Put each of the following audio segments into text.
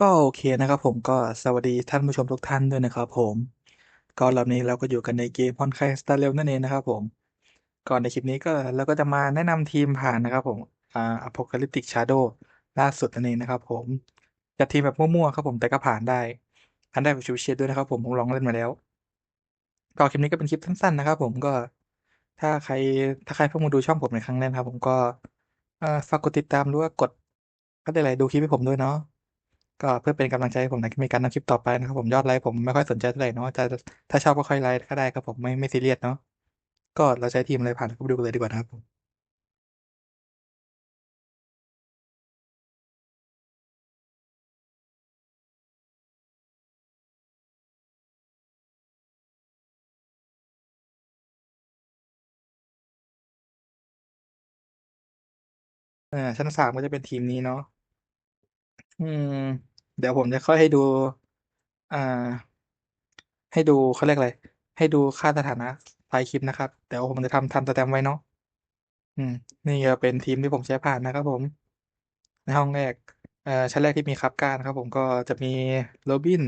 ก็โอเคนะครับผมก็สวัสดีท่านผู้ชมทุกท่านด้วยนะครับผมก็รอบนี้เราก็อยู่กันในเกม Honkai Star Rail นั่นเองนะครับผมก่อนในคลิปนี้ก็เราก็จะมาแนะนำทีมผ่านนะครับผมอ่า Apocalyptic Shadow ล่าสุดนั่นเองนะครับผมจัดทีมแบบมั่วๆครับผมแต่ก็ผ่านได้ผ่านได้แบบชิวเชียดด้วยนะครับผมผมลองเล่นมาแล้ว ก็คลิปนี้ก็เป็นคลิปสั้นๆนะครับผมก็ถ้าใครถ้าใครเพิ่งมาดูช่องผมในครั้งแรกครับ ผมก็อ่อฝากกดติดตามหรือว่ากดก็ได้เลยดูคลิปให้ผมด้วยเนาะ ก็เพื่อเป็นกำลังใจให้ผมในการทำคลิปต่อไปนะครับผมยอดไลค์ผมไม่ค่อยสนใจเท่าไหร่เนาะจะถ้าชอบก็ค่อยไลค์ก็ได้ครับผมไม่ไม่ซีเรียสเนาะก็เราใช้ทีมอะไรผ่านก็ไปดูกันเลยดีกว่านะครับผมชั้นสามก็จะเป็นทีมนี้เนาะ อืม เดี๋ยวผมจะค่อยให้ดู อ่า ให้ดูเขาเรียกอะไร ให้ดูค่าสถานะท้ายคลิปนะครับ เดี๋ยวผมจะทำทำสแตมป์ไว้เนาะ อืม นี่ก็เป็นทีมที่ผมใช้ผ่านนะครับผม ในห้องแรก เอ่อ ชั้นแรกที่มีคับการนะครับผมก็จะมีโรบิน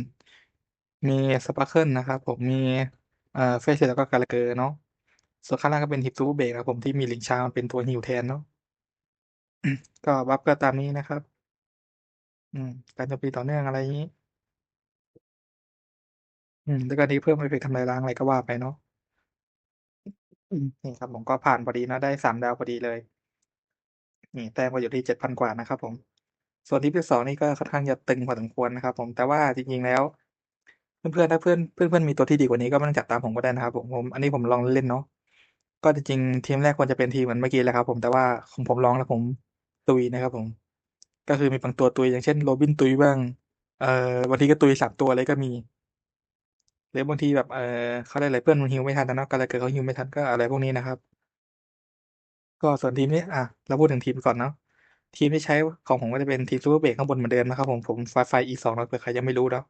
มีสปาร์เคิลนะครับผม มี เอ่อ เฟสแล้วก็กาลาเกอร์เนาะ ส่วนข้างล่างก็เป็นฮิปซูเบกครับผมที่มีลิงชามาเป็นตัวฮิวแทนเนาะ ก็บัฟก็ตามนี้นะครับ อืม การโจมตีต่อเนื่อง อะไรอย่างนี้ อืม แล้วก็นี้เพิ่มเอฟเฟกต์ทำลายล้างอะไรก็ว่าไปเนาะ อืม นี่ครับผมก็ผ่านพอดีเนาะ ได้สามดาวพอดีเลย นี่ แต้มก็อยู่ที่เจ็ดพันกว่านะครับผม ส่วนทีมที่สองนี่ก็ค่อนข้างจะตึงพอสมควรนะครับผม แต่ว่าจริง ๆ แล้ว เพื่อน ๆ ถ้าเพื่อน เพื่อน ๆ มีตัวที่ดีกว่านี้ ก็ไม่ต้องจัดตามผมก็ได้นะครับผม ผม อันนี้ผมลองเล่นเนาะ ก็จริง ๆ ทีมแรกควรจะเป็นทีมเหมือนเมื่อกี้แหละครับผม แต่ว่าของผมลองแล้วผมตุยนะครับผม ก็คือมีบางตัวตุยอย่างเช่นโรบินตุยบ้าง เอ่อบางทีก็ตุยสามตัวเลยก็มี หรือบางทีแบบเอ่อเขาเรียกอะไรเพื่อนมันฮิวไม่ทันนะเนาะก็เลยเกิดเขาฮิวไม่ทันก็อะไรพวกนี้นะครับ ก็ส่วนทีมนี้อะเราพูดถึงทีมก่อนเนาะทีมที่ใช้ของผมก็จะเป็นทีมซูเปอร์เบรกข้างบนเหมือนเดิมนะครับผมผมไฟไฟอีสองเนาะเผื่อใครยังไม่รู้เนาะ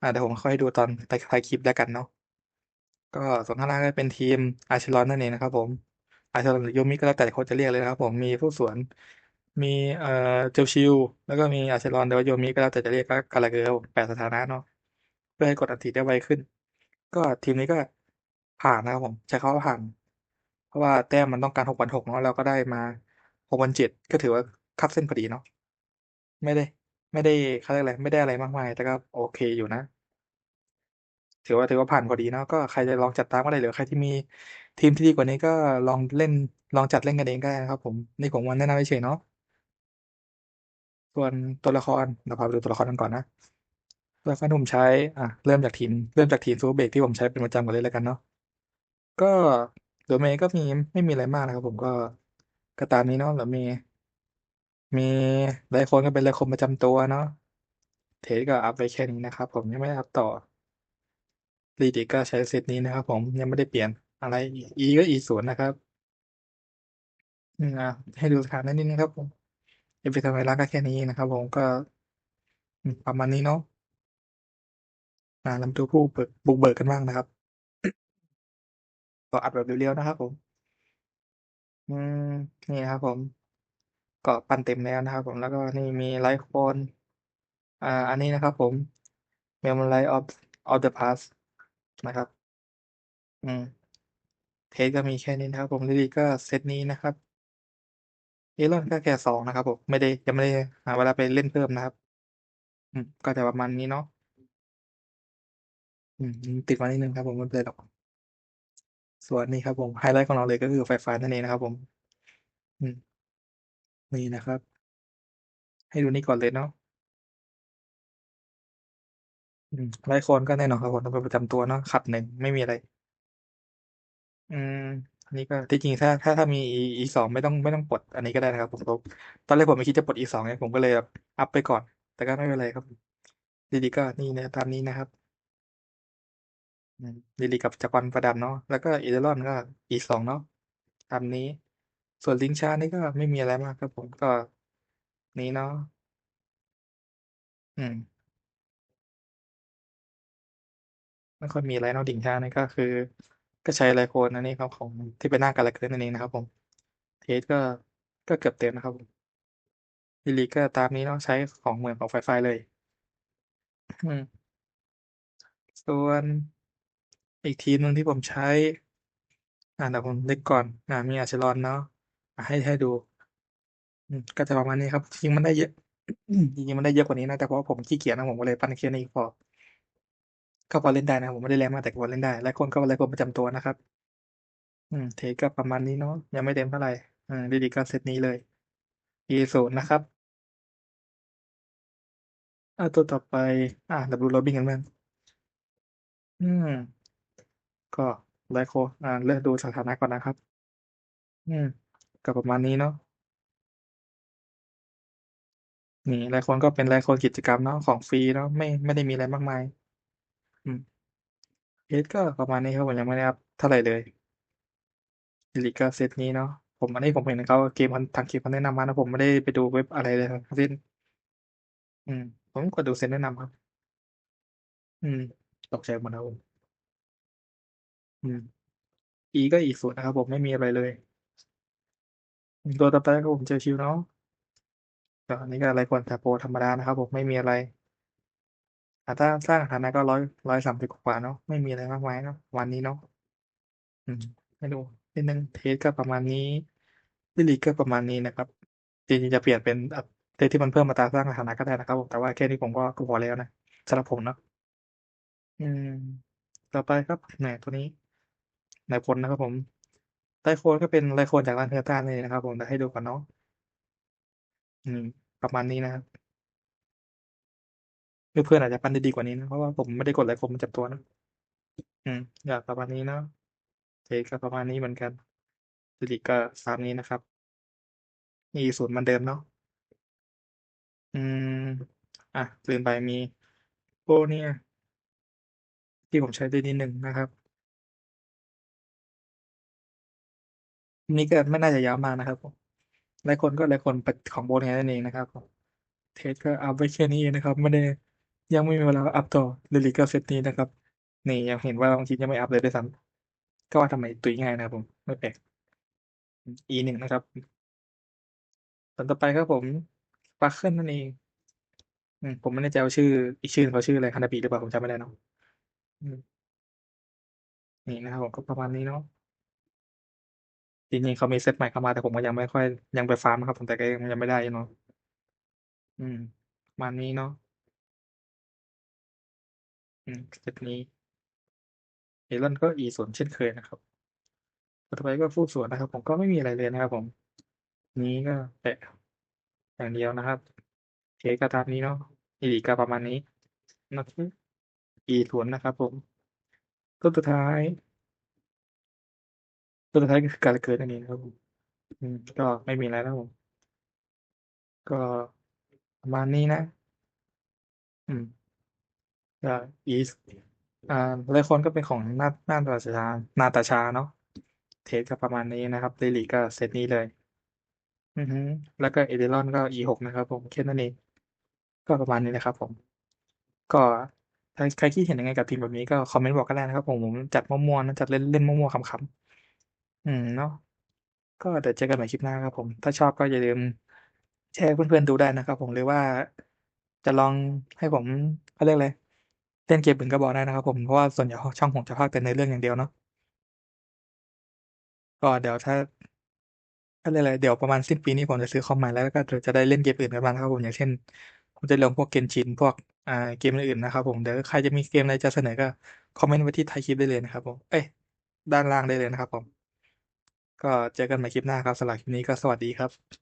อ่าเดี๋ยวผมค่อยให้ดูตอนท้ายคลิปแล้วกันเนาะก็ส่วนข้างล่างก็เป็นทีมอาร์เชลอนนั่นเองนะครับผมอาร์เชลอนหรือโยมิก็แล้วแต่คนจะเรียกเลยนะครับผมมีผู้สวน มีเอ่อเจลชิลแล้วก็มีอาร์เชลอนแต่ว่าโยมิก็แล้วแต่จะเรียกก็กาลาเกอร์แปดสถานะเนาะเพื่อให้กดอันติได้ไวขึ้น ก็ทีมนี้ก็ผ่านนะครับผมใช้คำว่าผ่าน เพราะว่าแต้มมันต้องการหกพันหกเนาะเราก็ได้มาหกพันเจ็ดก็ถือว่าคับเส้นพอดีเนาะไม่ได้ ไม่ได้เขาเรียกอะไรไม่ได้อะไรมากมาย แต่ก็โอเคอยู่นะ ถือว่าถือว่าผ่านพอดีเนาะก็ใครจะลองจัดตามก็ได้หรือใครที่มีทีมที่ดีกว่านี้ก็ลองเล่นลองจัดเล่นกันเองก็ได้นะครับผมนี่ผมวันแนะนำเฉยเนาะ ส่วนตัวละครเราพาไปดูตัวละครกันก่อนนะตัวละครที่ผมใช้อะเริ่มจากทีมเริ่มจากทีมซูเปอร์เบรกที่ผมใช้เป็นประจำกันเลยแล้วกันเนาะก็โดเมย์ก็มีไม่มีอะไรมากนะครับ ผมก็ก็ตามนี้เนาะแล้วมีมีหลายคนก็เป็นหลายคนประจำตัวเนาะเทสก็อัพไว้แค่นี้นะครับ ผมยังไม่ได้อัพต่อรีดิกก็ใช้เซตนี้นะครับ ผมยังไม่ได้เปลี่ยนอะไรอีก็อีศูนย์นะครับอืมอะให้ดูสถานะนิดนึงครับผม เอฟเฟกต์ทำไมรักก็แค่นี้นะครับผมก็ประมาณนี้เนาะอ่าลำตัวผู้เบิกบุกเบิกกันบ้างนะครับก็อัดแบบเรียวๆนะครับผม อืมนี่นะครับผม ก็ปั้นเต็มแล้วนะครับผมแล้วก็นี่มีไลฟ์โคนอ่า อันนี้นะครับผม Memory of of the Past นะครับ อืม เทสก็มีแค่นี้นะครับผมลิลิก็เซตนี้นะครับ อรอนก็แค่สองนะครับผมไม่ได้ยังไม่ได้หาเวลาไปเล่นเพิ่มนะครับ อืมก็จะประมาณนี้เนาะอืมติดมานิดนึงครับผมไม่เป็นไรหรอกส่วนนี้ครับผมไฮไลท์ของเราเลยก็คือไฟฟ้านั่นเองนะครับผม อืมนี่นะครับ ให้ดูนี่ก่อนเลยเนาะอืมไลท์คนก็แน่นอนครับผมต้องเป็นประจำตัวเนาะขัดหนึ่งไม่มีอะไร อืม อันนี้ก็ที่จริงถ้าถ้าถ้ามี e e สองไม่ต้องไม่ต้องปลดอันนี้ก็ได้นะครับผมตอนแรกผมไม่คิดจะปลด e สองไงผมก็เลยแบบอัพไปก่อน แต่ก็ไม่เป็นไรครับดีๆก็นี่นะตามนี้นะครับอืมดีกับจักรวาลประดับเนาะแล้วก็อีเดรอนก็ e สองเนาะตามนี้ ส่วนลิงชานี่ก็ไม่มีอะไรมากครับผมก็นี้เนาะอืมไม่ค่อยมีอะไรเนาะดิ่งชาร์ตนี่ก็คือ ก็ใช้ไลโคนอันนี้ครับของที่เป็นหน้าการ์แรคเตอร์นั่นเองนะครับผมเทสก็ก็เกือบเต็มนะครับผมลิลิก็ตามนี้เนาะใช้ของเหมือนของไฟไฟเลย อืมส่วนอีกทีมหนึ่งที่ผมใช้ อ่าเดี๋ยวผมนึกก่อน อ่า มี Acheron เนาะให้ให้ดูอืมก็จะประมาณนี้ครับจริงมันได้เยอะจริงมันได้เยอะกว่านี้นะแต่เพราะผมขี้เกียจนะผมก็เลยปั้นแค่นี้พอ ก็พอเล่นได้นะ ผมไม่ได้แรงมากแต่ก็พอเล่นได้ Rayquaza ก็ Rayquaza ประจำตัวนะครับ อืม เทก็ประมาณนี้เนาะยังไม่เต็มเท่าไหร่อ่า Lyric ก็เซตนี้เลย E0 นะครับอาตัวต่อไป อ่าเราดู Robin กันบ้างอืม ก็ Rayquaza อ่าเลือกดูสถานะก่อนนะครับ อืมก็ประมาณนี้เนาะนี่ Rayquaza ก็เป็น Rayquaza กิจกรรมเนาะของฟรีเนาะไม่ไม่ได้มีอะไรมากมาย อืมเพชรก็ประมาณนี้ครับ ผมยังไม่ได้อัปเท่าไรเลย Lyric ก็เซตนี้เนาะ ผม อันนี้ผมเห็นเขาเกมทางเกมเขาแนะนำมานะ ผมไม่ได้ไปดูเว็บอะไรเลยทั้งสิ้น อืม ผมกดดูเซตแนะนำครับ อืม ตกใจหมดครับผม อืม E ก็ E0 นะครับผม ไม่มีอะไรเลย อืม ตัวต่อไปครับผม Churchill เนาะ ก็อันนี้ก็ Rayquaza แต่ Pro ธรรมดานะครับผม ไม่มีอะไร อ่า ถ้าสร้างสถานะก็100 130กว่าเนาะ ไม่มีอะไรมากมายเนาะประมาณนี้เนาะ อืมให้ดูนิดนึงเทรดก็ประมาณนี้ Lyric ก็ประมาณนี้นะครับ จริงๆจะเปลี่ยนเป็นอ่าเทรดที่มันเพิ่มอัตราสร้างสถานะก็ได้นะครับผมแต่ว่าแค่นี้ผมก็ก็พอแล้วนะสำหรับผมเนาะ อืม ต่อไปครับแหมตัวนี้นายพลนะครับผม Rayquaza ก็เป็น Rayquaza จากร้าน Hertha นั่นเองนะครับผมเดี๋ยวให้ดูก่อนเนาะ อืม ประมาณนี้นะครับ เพื่อนๆอาจจะปั้นได้ดีกว่านี้นะ เพราะว่าผมไม่ได้กด Rayquaza ประจำตัวนะ อืมก็ประมาณนี้เนาะเทก็ประมาณนี้เหมือนกัน Lyric ก็ตามนี้นะครับ E0 เหมือนเดิมเนาะ อืม อ่าลืมไปมี Bronya ที่ผมใช้ด้วยนิดหนึ่งนะครับนี่ก็ไม่น่าจะยาวมากนะครับผม Rayquaza ก็ Rayquaza ปของ Bronya นั่นเองนะครับผมเทรดก็เอัปไว้แค่นี้นะครับ ไม่ได้ ยังไม่มีเวลาอัปต่อ Lyric ก็เซตนี้นะครับ นี่ยังเห็นว่าบางทียังไม่อัปเลยด้วยซ้ำก็ว่าทำไมตุยง่ายนะครับผม ไม่แปลกอืม E1 นะครับอืมคนต่อไปครับผม Sparkle นั่นเองผมไม่แน่ใจว่าชื่อ อีกชื่อเขาชื่ออะไร Hanabi หรือเปล่าผมจำไม่ได้เนาะอืมนี่นะครับผมก็ประมาณนี้เนาะจริงๆเขามีเซตใหม่เข้ามาแต่ผมก็ยังไม่ค่อยยังไปฟาร์มนะครับผมแต่ก็ยังยังไม่ได้เนาะอืมประมาณนี้เนาะ อืมเซตนี้ Melon ก็ E0 เช่นเคยนะครับ ต่อไปก็ Full นนะครับ ผมก็ไม่มีอะไรเลยนะครับ ผม นี้ก็แปะอย่างเดียวนะครับเทรดก็ตามนี้เนาะ Lyric ก็ประมาณนี้นะครับ E0 นนะครับ ผมตัวสุดท้ายตัวสุดท้ายก็คือ Gallagher นั่นเองครับผมอืมก็ไม่มีอะไรนะครับผม ก็ประมาณนี้นะ อืม ก็ Is อ่า Rayquaza ก็เป็นของนานาตาชา นาตาชาเนาะ เทรดก็ประมาณนี้นะครับ Lyric ก็เซตนี้เลย อือฮึแล้วก็ Aderon ก็ E6 นะครับผมแค่นั้นเองก็ประมาณนี้เลยครับผม ก็ถ้าใครคิดเห็นยังไงกับทีมแบบนี้ก็คอมเมนต์บอกก็ได้นะครับผมผมจัดมั่วๆนะจัดเล่นๆมั่วๆขำๆอืมเนาะก็เดี๋ยวเจอกันใหม่คลิปหน้าครับผม ถ้าชอบก็อย่าลืมแชร์เพื่อนๆดูได้นะครับผมหรือว่าจะลองให้ผมเขาเรียกอะไร เล่นเกมอื่นก็บอกได้นะครับผม เพราะว่าส่วนใหญ่ช่องผมจะพากแต่เนื้อเรื่องอย่างเดียวเนาะก็เดี๋ยวถ้าเขาเรียกอะไรเดี๋ยวประมาณสิ้นปีนี้ผมจะซื้อคอมใหม่แล้วก็เดี๋ยวจะได้เล่นเกมอื่นกันบ้างนะครับผมอย่างเช่น ผมจะลงพวก Genshin พวกอ่าเกมอื่นๆนะครับผมเดี๋ยวใครจะมีเกมอะไรจะเสนอก็คอมเมนต์ไว้ที่ท้ายคลิปได้เลยนะครับผมเอ๊ยด้านล่างได้เลยนะครับผม ก็เจอกันใหม่คลิปหน้าครับสำหรับคลิปนี้ก็สวัสดีครับ